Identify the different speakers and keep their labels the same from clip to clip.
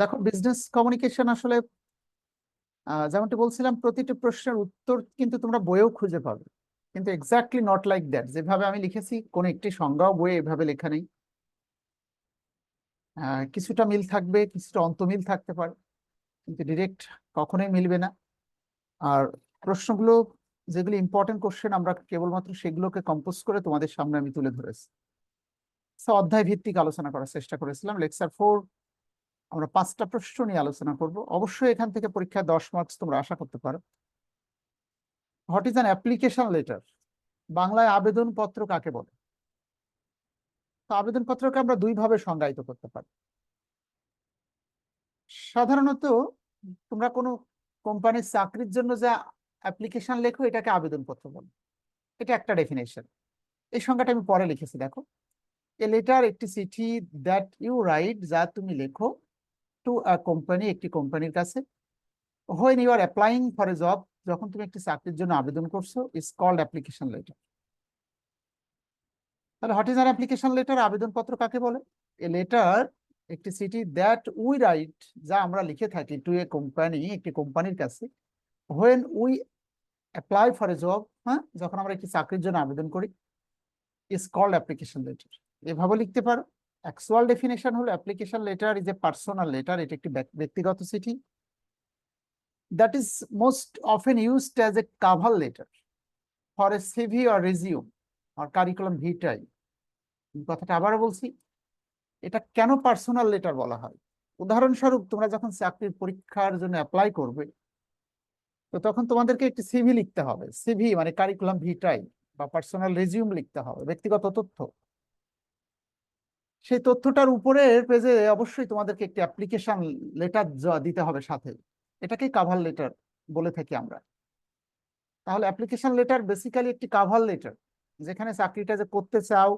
Speaker 1: দেখো business communication আসলে যেমনটি বলছিলাম, প্রতিটি প্রশ্নের উত্তর কিন্তু তোমরা বইয়েও খুঁজে পাবে। কিন্তু এক্স্যাক্টলি নট লাইক দ্যাট যেভাবে আমি লিখেছি, কোনো একটি সংজ্ঞাও বইয়ে এভাবে লেখা নেই। কিছুটা মিল থাকবে, কিছুটা অন্তমিল থাকতে পারে, কিন্তু ডিরেক্ট কখনোই মিলবে না। আর প্রশ্নগুলো, যেগুলি ইম্পর্টেন্ট কোশ্চেন আমরা কেবলমাত্র সেগুলোকে কম্পোজ করে তোমাদের সামনে আমি তুলে ধরেছি। অধ্যায় ভিত্তিক আলোচনা করার চেষ্টা করেছিলাম। লেকচার ফোর আমরা পাঁচটা প্রশ্ন নিয়ে আলোচনা করব। অবশ্যই এখান থেকে পরীক্ষায় দশ মার্কস তোমরা আশা করতে পারো। What is an application letter বাংলায় আবেদনপত্র কাকে বলে? তো আবেদনপত্রকে আমরা দুই ভাবে সংজ্ঞায়িত করতে পারি। সাধারণত তোমরা কোনো কোম্পানির চাকরির জন্য যা অ্যাপ্লিকেশন লেখো, এটাকে আবেদনপত্র বলে। এটা একটা ডেফিনেশন এই সংজ্ঞাটা আমি পরে লিখেছি, দেখো। এ লেটার একটি চিঠি দ্যাট ইউ রাইট যা তুমি লেখো টু কোম্পানি একটি কোম্পানির কাছে when you are applying for a job যখন তুমি একটি চাকরির জন্য আবেদন করছ ইজ কল্ড অ্যাপ্লিকেশন লেটার তাহলে what is are application letter আবেদনপত্র কাকে বলে? এ লেটার একটি চিঠি দ্যাট উই রাইট যা আমরা লিখে থাকি টু এ কোম্পানি একটি কোম্পানির কাছে when we apply for a job হ্যাঁ যখন আমরা একটি চাকরির জন্য আবেদন করি ইজ কল্ড অ্যাপ্লিকেশন লেটার এভাবে লিখতে পারো। অ্যাকচুয়াল ডেফিনেশন হলো application letter is a personal letter এটি একটি ব্যক্তিগত চিঠি। That is most often used as a cover letter for a CV or resume R curriculum vitae কথাটা আবারও বলছি, এটা কেন পার্সোনাল লেটার বলা হয়? উদাহরণস্বরূপ, তোমরা যখন চাকরির পরীক্ষার জন্য অ্যাপ্লাই করবে, তো তখন তোমাদেরকে একটি সিভি লিখতে হবে। সিভি মানে কারিকুলাম ভিটাই বা পার্সোনাল রেজিউম লিখতে হবে, ব্যক্তিগত তথ্য। সেই তথ্যটার উপরের পেজে অবশ্যই তোমাদেরকে একটি অ্যাপ্লিকেশন লেটার দিতে হবে সাথে। এটাকেই কাভার লেটার বলে থাকি আমরা। তাহলে অ্যাপ্লিকেশন লেটার বেসিক্যালি একটি কাভার লেটার যেখানে চাকরিটা যে করতে চাও,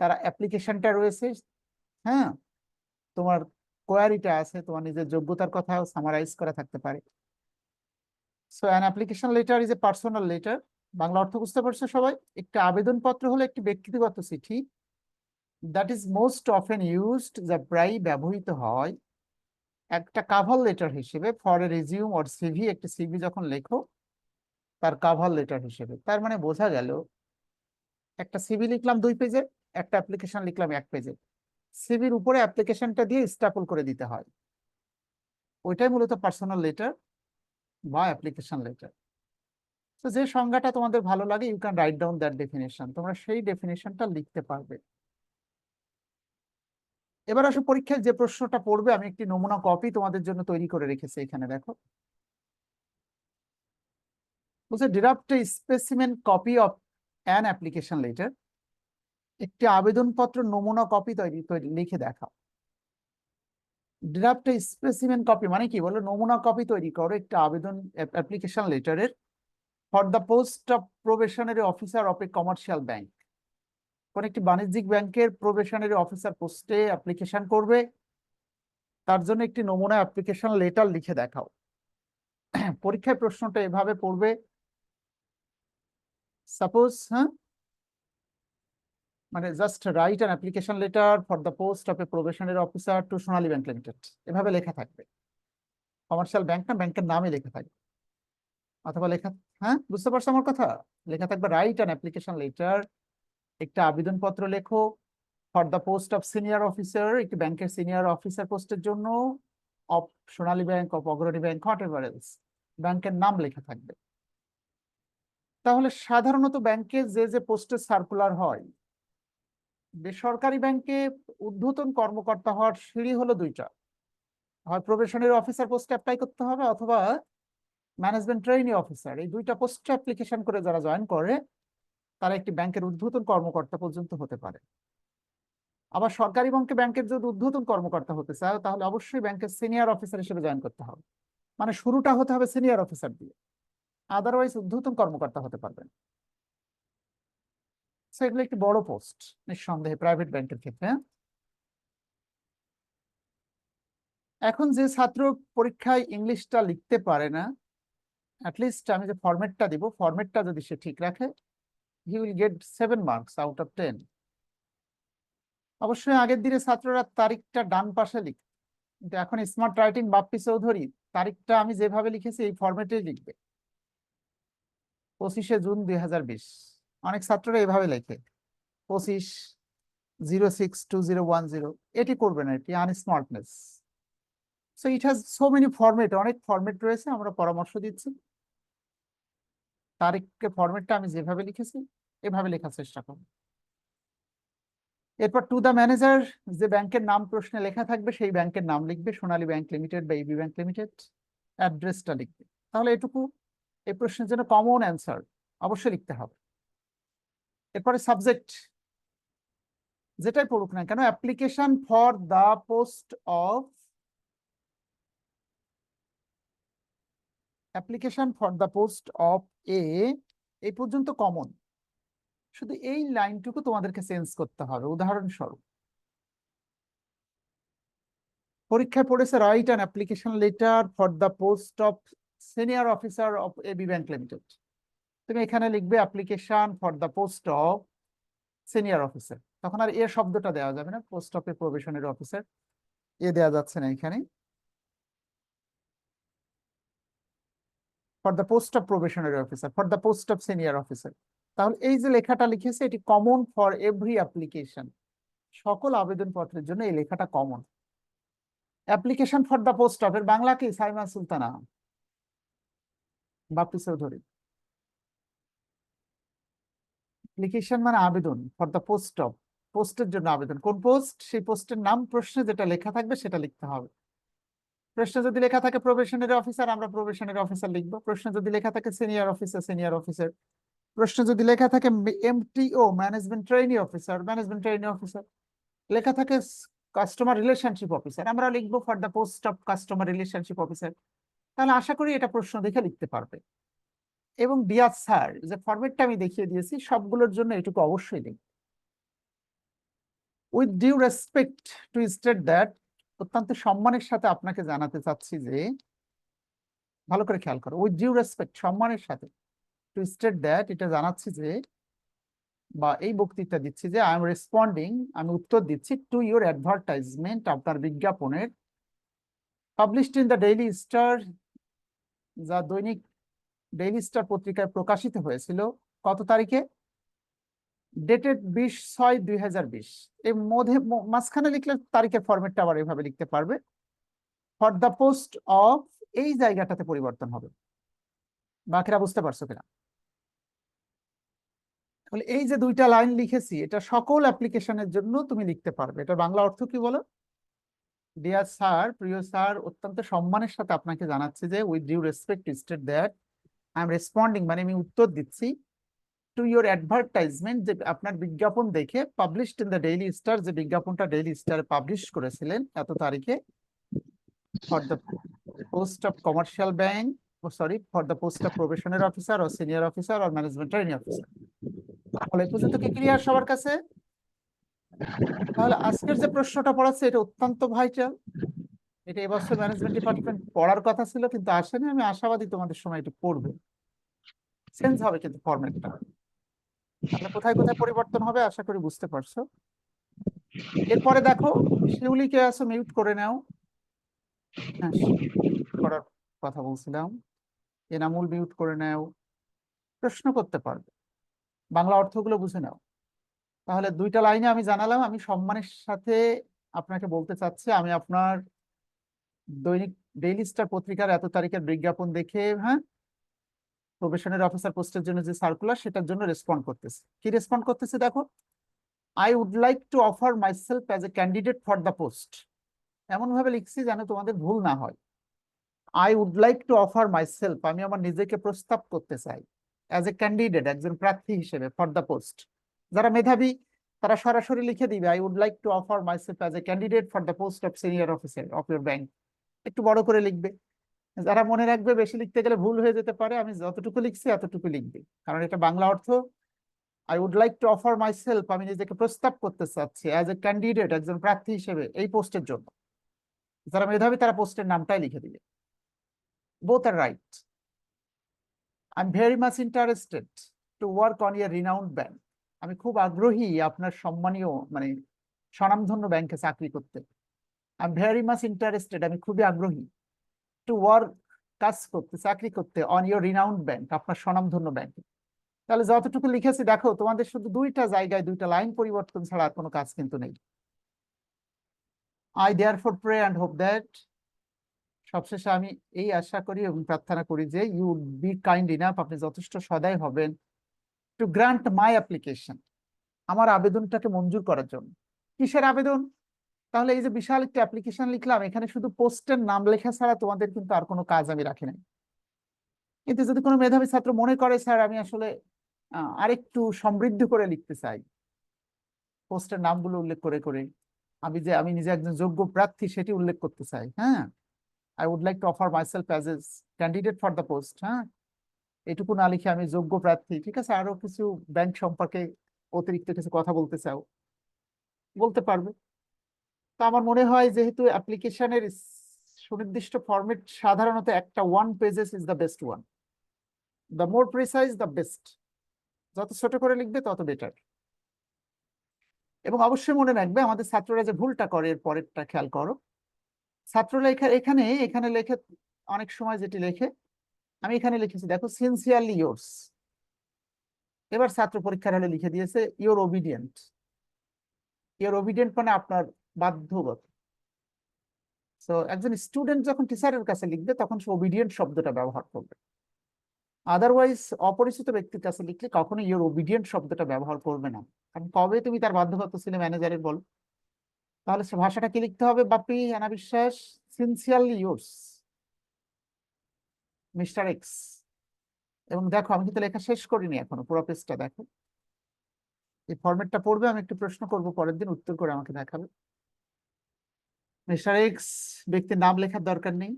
Speaker 1: তারা অ্যাপ্লিকেশনটা রয়েছে হ্যাঁ? তোমার কোয়ারিটা আছে, তোমার নিজের যোগ্যতার কথাও সামারাইজ করা থাকতে পারে। So an application letter is a personal letter Bangla অর্থ বুঝতে পারছ সবাই? একটি আবেদনপত্র হলো একটি ব্যক্তিগত চিঠি। That is most often used যা প্রায় ব্যবহৃত হয়, একটা কাভার লেটার হিসেবে for a resume or CV একটি সিভি যখন লেখো, তার কাভার লেটার হিসেবে। তার মানে বোঝা গেল, একটা সিভি লিখলাম দুই পেজে একটা অ্যাপ্লিকেশন লিখলাম এক পেজে সিভির উপরে অ্যাপ্লিকেশনটা দিয়ে স্টাপল করে দিতে হয়। ওইটাই মূলত পার্সোনাল লেটার বা অ্যাপ্লিকেশন লেটার তো যে সংজ্ঞাটা তোমাদের ভালো লাগে you can write down that definition তোমরা সেই ডেফিনেশনটা লিখতে পারবে। এবার আসো পরীক্ষায় যে প্রশ্নটা পড়বে, আমি একটি নমুনা কপি তোমাদের জন্য তৈরি করে রেখেছি এখানে, দেখো। বলছে draft specimen copy of an application letter একটি আবেদনপত্র নমুনা কপি তৈরি তৈরি, লিখে দেখাও। ড্রাফট স্পেসিমেন কপি মানে কি? বলো, নমুনা কপি তৈরি করো একটা আবেদন application লেটারের for the post of probationary officer of a commercial bank কোন একটি বাণিজ্যিক ব্যাংকের প্রবেশনারি অফিসার পোস্টে অ্যাপ্লিকেশন করবে। তার জন্য একটি নমুনা অ্যাপ্লিকেশন লেটার লিখে দেখাও। পরীক্ষায় প্রশ্নটা এভাবে পড়বে। সাপোজ হ্যাঁ? মানে just write an application letter for the post of a probationary officer to Sonali Bank Limited এভাবে লেখা থাকবে। কমার্শিয়াল ব্যাংক না ব্যাংকের নামে লেখা থাকবে। অথবা লেখা হ্যাঁ? বুঝতে পারছ আমার কথা? লেখা থাকবে রাইট অ্যান অ্যাপ্লিকেশন লেটার একটা আবেদনপত্র লেখো for the post of senior officer একটি ব্যাংকের সিনিয়র অফিসার পোস্টের জন্য of Sonali Bank of Agrani Bank whatever else ব্যাংকের নাম লেখা থাকবে। তাহলে সাধারণত ব্যাংকে যে যে পোস্টের সার্কুলার হয়, বেসরকারি ব্যাংকে ঊর্ধ্বতন কর্মকর্তা হওয়ার সিঁড়ি হলো দুইটা। হয় প্রবেশনারি অফিসার পোস্টে অ্যাপ্লাই করতে হবে, অথবা ম্যানেজমেন্ট ট্রেনিং অফিসার এই দুইটা পোস্টে অ্যাপ্লিকেশন করে যারা জয়েন করে তারা একটি ব্যাংকের ঊর্ধ্বতন কর্মকর্তা পর্যন্ত হতে পারে। আবার সরকারি ব্যাংকে ব্যাংকের যদি ঊর্ধ্বতন কর্মকর্তা হতে চায়, তাহলে অবশ্যই ব্যাংকের সিনিয়র অফিসার হিসেবে জয়েন করতে হবে। মানে শুরুটা হতে হবে সিনিয়র অফিসার দিয়ে। আদারওয়াইজ ঊর্ধ্বতন কর্মকর্তা হতে পারবেন। এগুলো একটি বড় পোস্ট, নিঃসন্দেহে প্রাইভেট ব্যাংকের ক্ষেত্রে? এখন যে ছাত্র পরীক্ষায় ইংলিশটা লিখতে পারে না অ্যাটলিস্ট আমি যে ফরম্যাটটা দিব ফরম্যাটটা যদি সে ঠিক রাখে he will get seven marks out of ten অবশ্যই আগের দিনে ছাত্ররা তারিখটা ডান পাশে লিখ। কিন্তু এখন স্মার্ট রাইটিং বাপ্পি চৌধুরী, তারিখটা আমি যেভাবে লিখেছি এই ফরম্যাটেই লিখবে। পঁচিশে জুন দুই হাজার বিশ। অনেক ছাত্ররা এভাবে লেখে। পঁচিশ, zero six, two zero one zero. এটি করবে না, এটি unsmartness so it has so many format অনেক ফরম্যাট রয়েছে, আমরা পরামর্শ দিচ্ছি। তারিখকে ফরম্যাটটা আমি যেভাবে লিখেছি, এভাবে লেখার চেষ্টা করব। এরপর টু দ্য ম্যানেজার যে ব্যাংকের নাম প্রশ্নে লেখা থাকবে, সেই ব্যাংকের নাম লিখবে, সোনালী ব্যাংক লিমিটেড বা ইবি ব্যাংক লিমিটেড অ্যাড্রেসটা লিখবে। তাহলে এটুকু এই প্রশ্নের জন্য কমন অ্যান্সার অবশ্যই লিখতে হবে। এরপরে সাবজেক্ট যেটাই পড়ুক না কেন application for the post of application for the post of a, এই পর্যন্ত কমন। শুধু এই লাইনটুকু তোমাদেরকে চেঞ্জ করতে হবে, উদাহরণস্বরূপ। পরীক্ষায় পড়েছে write an application letter for the post of senior officer of AB Bank Limited তুমি এখানে লিখবে application for the post of senior officer তখন আর এ শব্দটা দেওয়া যাবে না post of a probationer officer a দেওয়া যাচ্ছে না এখানে। For the post of probationary officer for the post of senior officer তাহলে এই যে লেখাটা লিখেছে, এটি কমন ফর এভরি অ্যাপ্লিকেশন সকল আবেদনপত্রের জন্য এই লেখাটা common application for the post of এর বাংলা কি? সাইমা সুলতানা। বাপি চৌধুরী। অ্যাপ্লিকেশন মানে আবেদন ফর দ্য পোস্ট অফ পোস্টের জন্য আবেদন। কোন পোস্ট সেই পোস্টের নাম প্রশ্নে যেটা লেখা থাকবে সেটা লিখতে হবে। প্রশ্নে যদি লেখা থাকে প্রবেশনারি অফিসার, আমরা প্রবেশনারি অফিসার লিখব। প্রশ্ন যদি লেখা থাকে সিনিয়র অফিসার সিনিয়র অফিসার। প্রশ্ন যদি লেখা থাকে MTO, management training officer, management training officer. লেখা থাকে কাস্টমার রিলেশনশিপ অফিসার, আমরা লিখব for the post of customer relationship officer. তাহলে আশা করি এটা প্রশ্ন দেখে লিখতে পারবে। এবং ডিয়ার স্যার, যে ফরম্যাটটা আমি দেখিয়ে দিয়েছি, সবগুলোর জন্য এটুকু অবশ্যই লিখবে। With due respect to state that অত্যন্ত সম্মানের সাথে আপনাকে জানাতে চাচ্ছি যে, ভালো করে খেয়াল করো উইথ ডিউ রেসপেক্ট সম্মানের সাথে টু স্টেট দ্যাট এটা জানাচ্ছি যে, বা এই বক্তৃতা দিচ্ছি যে আই এম রেসপন্ডিং আমি উত্তর দিচ্ছি টু ইউর অ্যাডভার্টাইজমেন্ট আপনার বিজ্ঞাপনের published in the Daily Star যা দৈনিক ডেইলি স্টার পত্রিকায় প্রকাশিত হয়েছিল, কত তারিখে? ডেটেড বিশ ছয় দুই হাজার বিশ। এই মধ্যে মাঝখানে লিখলে তারিখের ফরম্যাটটা আবার এভাবে লিখতে পারবে। ফর দ্য পোস্ট অফ এই জায়গাটাতে পরিবর্তন হবে। বাকিরা বুঝতে পারছ কিনা? তাহলে এই যে দুইটা লাইন লিখেছি, এটা সকল অ্যাপ্লিকেশনের জন্য তুমি লিখতে পারবে। এটা বাংলা অর্থ কি বলো? ডিয়ার স্যার প্রিয় স্যার অত্যন্ত সম্মানের সাথে আপনাকে জানাচ্ছি যে with due respect state that I am responding মানে আমি উত্তর দিচ্ছি। টু ইউর অ্যাডভার্টাইজমেন্ট যে আপনার বিজ্ঞাপন দেখে published in the Daily Star যে বিজ্ঞাপনটা ডেইলি স্টারে পাবলিশ করেছিলেন, এত তারিখে for the post of commercial bank sorry for the post of probationary officer O senior officer আর ম্যানেজমেন্ট ট্রেনিং অফিসার তাহলে পর্যন্ত কি ক্লিয়ার সবার কাছে? তাহলে আজকের যে প্রশ্নটা পড়াচ্ছে, এটা অত্যন্ত ভাইটাল এটা এবছর ম্যানেজমেন্ট ডিপার্টমেন্ট পড়ার কথা ছিল, কিন্তু আসেনি, আমি আশাবাদী তোমাদের সময় এটা পড়বে। চেঞ্জ হবে কিন্তু ফরম্যাটটা তাহলে কোথায় কোথায় পরিবর্তন হবে আশা করি বুঝতে পারছ। এরপরে দেখো, শিউলিকে আসো মিউট করে নাও। হ্যাঁ করার কথা বলছিলাম। এনামুল মিউট করে নাও। প্রশ্ন করতে পারবে। বাংলা অর্থগুলো বুঝে নাও। তাহলে দুইটা লাইনে আমি জানালাম, আমি সম্মানের সাথে আপনাকে বলতে চাচ্ছি, আমি আপনার দৈনিক ডেইলি স্টার পত্রিকার এত তারিখের বিজ্ঞাপন দেখে হ্যাঁ প্রবেশনের অফিসার পোস্টের জন্য যে সার্কুলার সেটার জন্য রেসপন্ড করতেছে। কি রেসপন্ড করতেছে দেখো? I would like to offer myself as a candidate for the post এমন ভাবে লিখছি যেন তোমাদের ভুল না হয়। I would like to offer myself আমি আমার নিজেকে প্রস্তাব করতে চাই অ্যাজ এ ক্যান্ডিডেট একজন প্রার্থী হিসেবে ফর দ্য পোস্ট যারা মেধাবী, তারা সরাসরি লিখে দিবে I would like to offer myself as a candidate for the post of senior officer of your bank একটু বড় করে লিখবে। যারা মনে রাখবে বেশি লিখতে গেলে ভুল হয়ে যেতে পারে, আমি যতটুকু লিখছি এতটুকু লিখবে। কারণ এটা বাংলা অর্থ। I would like to offer myself আমি নিজেকে প্রস্তাব করতে চাচ্ছি অ্যাজ এ ক্যান্ডিডেট একজন প্রার্থী হিসেবে এই পোস্টের জন্য। যারা মেধাবী, তারা পোস্টের নামটাই লিখে দিবে। Both are right I am very much interested to work on your renowned bank আমি খুব আগ্রহী আপনার সম্মানীয় মানে স্বনামধন্য ব্যাংকে চাকরি করতে। I am very much interested আমি খুবই আগ্রহী। টু ওয়ার্ক কাজ করতে, চাকরি করতে অন ইউর রিনাউন্ড ব্যাংক আপনার স্বনামধন্য ব্যাংক তাহলে যতটুকু লিখেছি, দেখো, তোমাদের শুধু দুইটা জায়গায়, দুইটা লাইন পরিবর্তন ছাড়া কোনো কাজ কিন্তু নেই। I therefore pray and hope that সবশেষে আমি এই আশা করি এবং প্রার্থনা করি যে you would be kind enough আপনি যথেষ্ট সদয় হবেন টু গ্রান্ট মাই অ্যাপ্লিকেশন আমার আবেদনটাকে মঞ্জুর করার জন্য। কিসের আবেদন? তাহলে এই যে বিশাল একটা অ্যাপ্লিকেশন লিখলাম, এখানে শুধু পোস্টের নাম লেখা ছাড়া তোমাদের কিন্তু আর কোনো কাজ আমি রাখি নাই। কিন্তু যদি কোনো মেধাবী ছাত্র মনে করে, স্যার, আমি আসলে আরেকটু সমৃদ্ধ করে লিখতে চাই। পোস্টের নামগুলো উল্লেখ করে করে। আমি যে, আমি নিজে একজন যোগ্য প্রার্থী, সেটি উল্লেখ করতে চাই হ্যাঁ? I would like to offer myself as a candidate for the post হ্যাঁ? এটুকু না লিখে আমি যোগ্য প্রার্থী, ঠিক আছে? আরও কিছু ব্যাংক সম্পর্কে অতিরিক্ত কিছু কথা বলতে চাও, বলতে পারবে। তো আমার মনে হয় যেহেতু অ্যাপ্লিকেশনের সুনির্দিষ্ট ফরম্যাট সাধারণত একটা one pages is the best one the more precise the best যত ছোট করে লিখবে, তত বেটার এবং অবশ্যই মনে রাখবে, আমাদের ছাত্ররা যে ভুলটা করে, এর পরেরটা খেয়াল করো। ছাত্ররা এখা- এখানে এখানে লেখে অনেক সময় যেটি লেখে, আমি এখানে লিখেছি, দেখো সিনসিয়ারলি ইয়োর্স এবার ছাত্র পরীক্ষার হলে লিখে দিয়েছে ইওর ওবিডিয়েন্ট ইওর ওবিডিয়েন্ট মানে আপনার বাধ্যগত সো একজন স্টুডেন্ট যখন টিচারের কাছে লিখবে, তখন সে ওবিডিয়েন্ট শব্দটা ব্যবহার করবে। আদারওয়াইজ অপরিচিত ব্যক্তির কাছে লিখলে কখনো ওবিডিয়েন্ট শব্দটা ব্যবহার করবে না। কারণ কবে তুমি তার বাধ্যগত ছিলে ম্যানেজারের বল। তাহলে সে ভাষাটা কি লিখতে হবে? বাপি আনা বিশ্বাস সিনসিয়ারলি ইয়োর্স মিস্টার এক্স এবং দেখো, আমি কিন্তু লেখা শেষ করিনি এখনও, পুরো পেজটা দেখো। এই ফরম্যাটটা পড়বে, আমি একটু প্রশ্ন করব, পরের দিন উত্তর করে আমাকে দেখাবে। মিস্টার এক্স ব্যক্তির নাম লেখার দরকার নেই,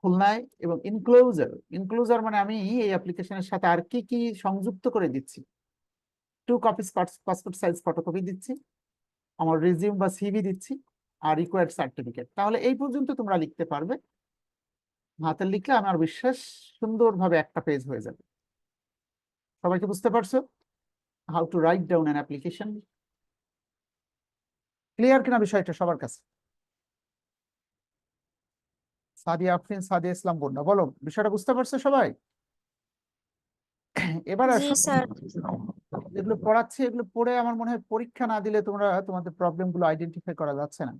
Speaker 1: খুলনায় এবং ইনক্লোজার ইনক্লোজার মানে আমি এই অ্যাপ্লিকেশনের সাথে আর কি কি সংযুক্ত করে দিচ্ছি। Two copies passport size photocopy দিচ্ছি, আমার রিজিউম বা সিভি দিচ্ছি, আর রিকোয়ার্ড সার্টিফিকেট তাহলে এই পর্যন্ত তোমরা লিখতে পারবে। হাতে লিখলে আমার বিশ্বাস সুন্দরভাবে একটা পেজ হয়ে যাবে। সবাইকে বুঝতে পারছ? How to write down an application clear কিনা বিষয়টা সবার কাছে? সাদিয়া আফরিন সাদিয়া ইসলাম বন্যা বলো বিষয়টা বুঝতে পারছ সবাই? এবার যেগুলো পড়াচ্ছি এগুলো পড়ে আমার মনে হয় পরীক্ষা না দিলে তোমরা তোমাদের প্রবলেমগুলো আইডেন্টিফাই করা যাচ্ছে না।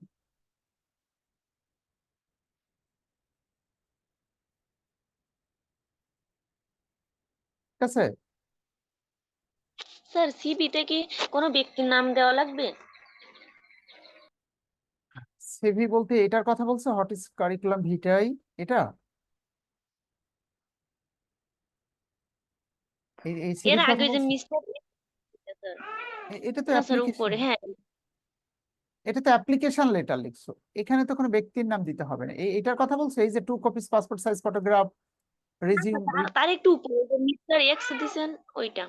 Speaker 1: ঠিক আছে?
Speaker 2: স্যার সিবিতে কি কোনো ব্যক্তির নাম দেওয়া লাগবে?
Speaker 1: সিভি বলতে এটার কথা বলছো? ইজ কারিকুলাম ভিটাই এটা? এই এই
Speaker 2: এর আগে যে মিস্টার
Speaker 1: এটা তো
Speaker 2: উপরে হ্যাঁ।
Speaker 1: এটা অ্যাপ্লিকেশন লেটার লিখছো। এখানে তো কোনো ব্যক্তির নাম দিতে হবে না। এটার কথা বলছো? এই যে two copies passport size photograph resume
Speaker 2: তার- একটু উপরে যে মিস্টার এক্স দিছেন ওইটা।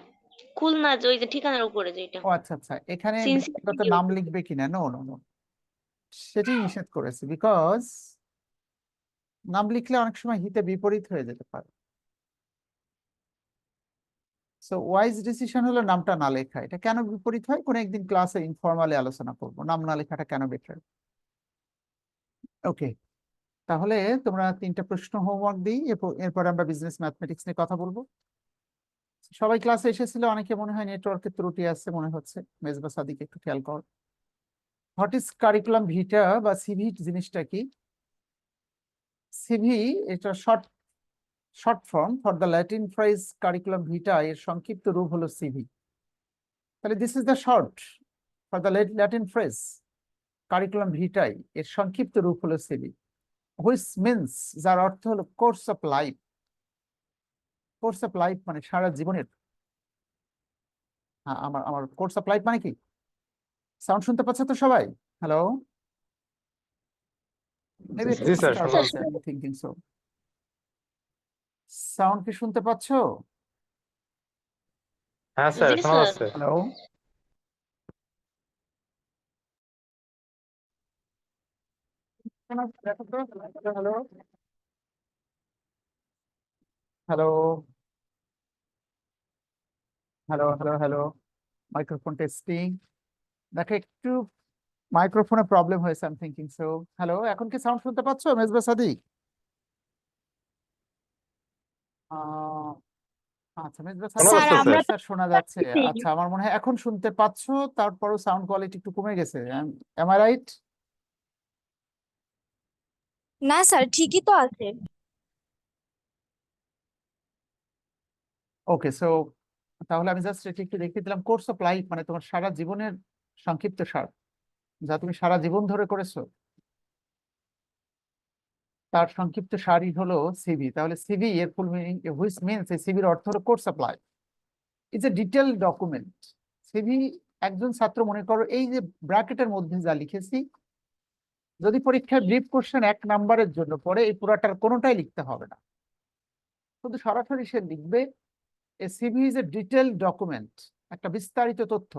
Speaker 2: খুলনা যে ওই যে ঠিকানার উপরে যেটা
Speaker 1: ও আচ্ছা আচ্ছা। এখানে. নাম লিখবে কিনা? নো নো নো সেটি নিষেধ করেছে বিকজ নাম লিখলে অনেক সময় হিতে বিপরীত হয়ে যেতে পারে। সো ওয়াইজ ডিসিশন হলো নামটা না লেখা। এটা কেন বিপরীত হয়? কোনো একদিন ক্লাসে ইনফর্মালি আলোচনা করব। নাম না লেখাটা কেন বেটার ওকে তাহলে তোমরা তিনটা প্রশ্ন হোমওয়ার্ক দিই, এরপর আমরা বিজনেস ম্যাথমেটিক্স নিয়ে কথা বলব। সবাই ক্লাসে এসেছিল, অনেকে মনে হয় নেটওয়ার্কের ত্রুটি আছে, মনে হচ্ছে। মেজবা সাদিকে একটু খেয়াল কর। হোয়াট ইজ কারিকুলাম ভিটা বা সিভি জিনিসটা কি? সিভি এটা short short form for the Latin phrase curriculum vitae এর সংক্ষিপ্ত রূপ হলো সিভি তাহলে this is the short for the Latin phrase curriculum vitae এর সংক্ষিপ্ত রূপ হলো সিভি হুইচ মিন্স যার অর্থ হলো course of life course of life মানে সারা জীবনের হ্যাঁ, আমার আমার কোর্স অফ লাইফ মানে কি? সাউন্ড শুনতে পাচ্ছ তো সবাই? Hello thinking so. সাউন্ড কি শুনতে পাচ্ছো?
Speaker 3: হ্যাঁ স্যার শোনা যাচ্ছে।
Speaker 1: Hello hello hello hello hello hello microphone testing দেখো একটু মাইক্রোফোনে প্রবলেম হয়েছে আই থিঙ্কিং সো হ্যালো এখন কি সাউন্ড শুনতে পাচ্ছো? মেজবা সাদিক আহ, আচ্ছা মেজবা
Speaker 3: শোনা
Speaker 1: সাদিক। শোনা যাচ্ছে। আচ্ছা আমার মনে হয় এখন শুনতে পাচ্ছো তারপরও সাউন্ড কোয়ালিটি একটু কমে গেছে। এম আই রাইট
Speaker 4: না স্যার ঠিকই তো আছে।
Speaker 1: ওকে সো তাহলে আমি জাস্ট এটি একটু দেখিয়ে দিলাম। কোর্স অফ লাইফ মানে তোমার সারা জীবনের সংক্ষিপ্ত সার, যা তুমি সারা জীবন ধরে করেছ। তার সংক্ষিপ্ত সারই হলো সিভি তাহলে সিভি এর ফুল মিনিং হুইচ মিনস এই সিভির অর্থ হলো course life it's a detail document CV একজন ছাত্র মনে করো, এই যে ব্র্যাকেটের মধ্যে যা লিখেছি, যদি পরীক্ষায় ব্রিফ কোশ্চেন এক নাম্বারের জন্য পড়ে, এই পুরাটার কোনোটাই লিখতে হবে না। শুধু সরাসরি সে লিখবে a CV is a detail document একটা বিস্তারিত তথ্য।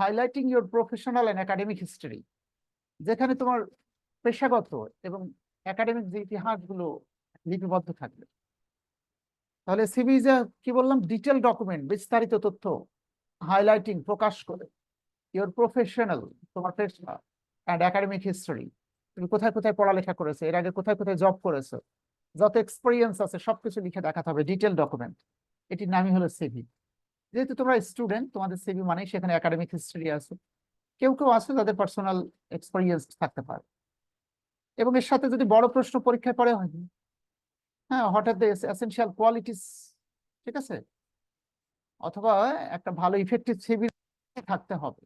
Speaker 1: Highlighting your professional and academic history যেখানে তোমার পেশাগত এবং একাডেমিক যে ইতিহাসগুলো লিপিবদ্ধ থাকবে। তাহলে সিভি ইজ কি বললাম? ডিটেল ডকুমেন্ট বিস্তারিত তথ্য হাইলাইটিং প্রকাশ করে। ইউর প্রফেশনাল তোমার পেশা অ্যান্ড একাডেমিক হিস্টরি তুমি কোথায় কোথায় পড়ালেখা করেছ? এর আগে কোথায় কোথায় জব করেছ? যত এক্সপিরিয়েন্স আছে, সবকিছু লিখে দেখাতে হবে। ডিটেল ডকুমেন্ট এটির নামই হলো সিভি যেহেতু তোমরা স্টুডেন্ট তোমাদের সিভি মানেই সেখানে একাডেমিক হিস্ট্রি আছে। কেউ কেউ আছে তাদের পার্সোনাল এক্সপিরিয়েন্স থাকতে পারে। এবং এর সাথে যদি বড় প্রশ্ন পরীক্ষায় পড়ে হয়নি হ্যাঁ হঠাৎ এসেনশিয়াল কোয়ালিটিস ঠিক আছে? অথবা একটা ভালো ইফেক্টিভ সিভি থাকতে হবে।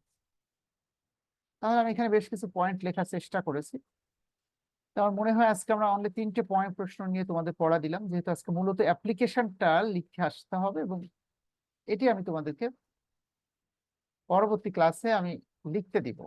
Speaker 1: তাহলে আমি এখানে বেশ কিছু পয়েন্ট লেখার চেষ্টা করেছি। আমার মনে হয় আজকে আমরা অনলি তিনটে পয়েন্ট প্রশ্ন নিয়ে তোমাদের পড়া দিলাম। যেহেতু আজকে মূলত অ্যাপ্লিকেশনটা লিখে আসতে হবে এবং এটি আমি তোমাদেরকে পরবর্তী ক্লাসে আমি লিখতে দিব।